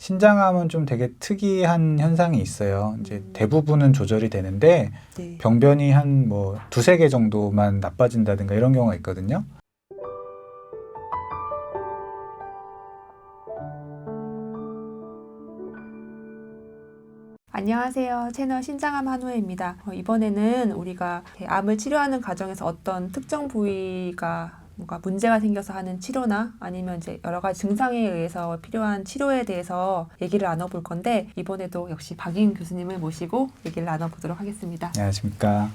신장암은 좀 되게 특이한 현상이 있어요. 이제 음. 대부분은 조절이 되는데 네. 병변이 한 뭐 두세 개 정도만 나빠진다든가 이런 경우가 있거든요. 안녕하세요. 채널 신장암 한우혜입니다. 어, 이번에는 우리가 암을 치료하는 과정에서 어떤 특정 부위가 뭔가 문제가 생겨서 하는 치료나 아니면 이제 여러 가지 증상에 의해서 필요한 치료에 대해서 얘기를 나눠볼 건데 이번에도 역시 박인 교수님을 모시고 얘기를 나눠보도록 하겠습니다. 안녕하십니까.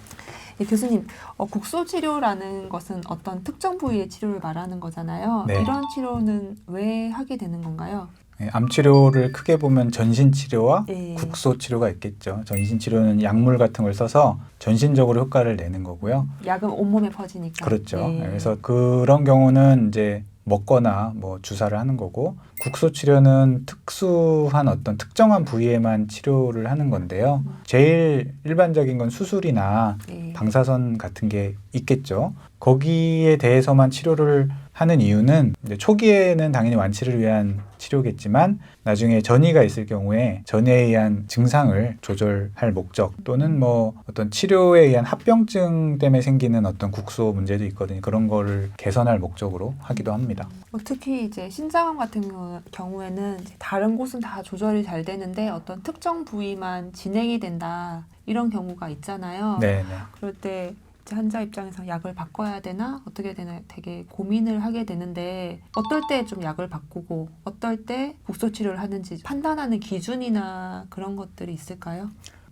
네, 교수님, 어, 국소 치료라는 것은 어떤 특정 부위의 치료를 말하는 거잖아요. 네. 이런 치료는 왜 하게 되는 건가요? 네, 암 치료를 크게 보면 전신 치료와 네. 국소 치료가 있겠죠. 전신 치료는 약물 같은 걸 써서 전신적으로 효과를 내는 거고요. 약은 온몸에 퍼지니까. 그렇죠. 네. 그래서 그런 경우는 이제 먹거나 뭐 주사를 하는 거고 국소 치료는 특수한 어떤 특정한 부위에만 치료를 하는 건데요. 제일 일반적인 건 수술이나 네. 방사선 같은 게 있겠죠. 거기에 대해서만 치료를 하는 이유는 초기에는 당연히 완치를 위한 치료겠지만 나중에 전이가 있을 경우에 전이에 의한 증상을 조절할 목적 또는 뭐 어떤 치료에 의한 합병증 때문에 생기는 어떤 국소 문제도 있거든요. 그런 거를 개선할 목적으로 하기도 합니다. 뭐 특히 이제 신장암 같은 경우- 경우에는 다른 곳은 다 조절이 잘 되는데 어떤 특정 부위만 진행이 된다 이런 경우가 있잖아요. 네, 네. 그럴 때 환자 입장에서 약을 바꿔야 되나 어떻게 되나 되게 고민을 하게 되는데 어떨 때 좀 약을 바꾸고 어떨 때 국소 치료를 하는지 판단하는 기준이나 그런 것들이 있을까요?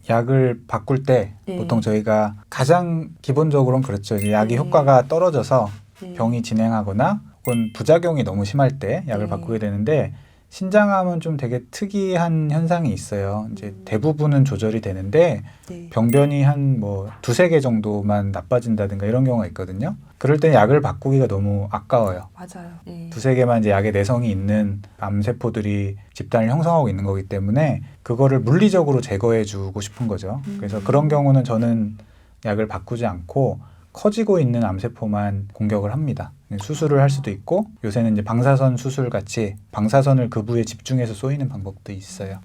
약을 바꿀 때 네. 보통 저희가 가장 기본적으로는 그렇죠. 이제 약이 네. 효과가 떨어져서 네. 병이 진행하거나 혹은 부작용이 너무 심할 때 약을 네. 바꾸게 되는데 신장암은 좀 되게 특이한 현상이 있어요. 이제 음. 대부분은 조절이 되는데 네. 병변이 한 뭐 두세 개 정도만 나빠진다든가 이런 경우가 있거든요. 그럴 때 약을 바꾸기가 너무 아까워요. 맞아요. 네. 두세 개만 이제 약의 내성이 있는 암세포들이 집단을 형성하고 있는 거기 때문에 그거를 물리적으로 제거해 주고 싶은 거죠. 그래서 음. 그런 경우는 저는 약을 바꾸지 않고 커지고 있는 암세포만 공격을 합니다. 수술을 할 수도 있고 요새는 이제 방사선 수술 같이 방사선을 그 부위에 집중해서 쏘이는 방법도 있어요.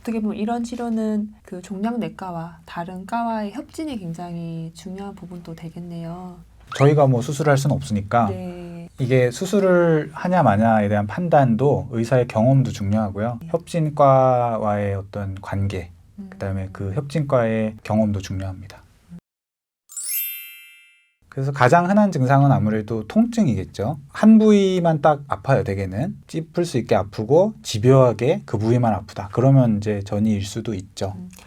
어떻게 보면 이런 치료는 그 종양내과와 다른 과와의 협진이 굉장히 중요한 부분도 되겠네요. 저희가 뭐 수술할 수는 없으니까 네. 이게 수술을 하냐 마냐에 대한 판단도 의사의 경험도 중요하고요. 네. 협진과와의 어떤 관계, 음. 그다음에 그 협진과의 경험도 중요합니다. 그래서 가장 흔한 증상은 아무래도 통증이겠죠. 한 부위만 딱 아파요, 대개는. 찝을 수 있게 아프고 집요하게 그 부위만 아프다. 그러면 이제 전이일 수도 있죠.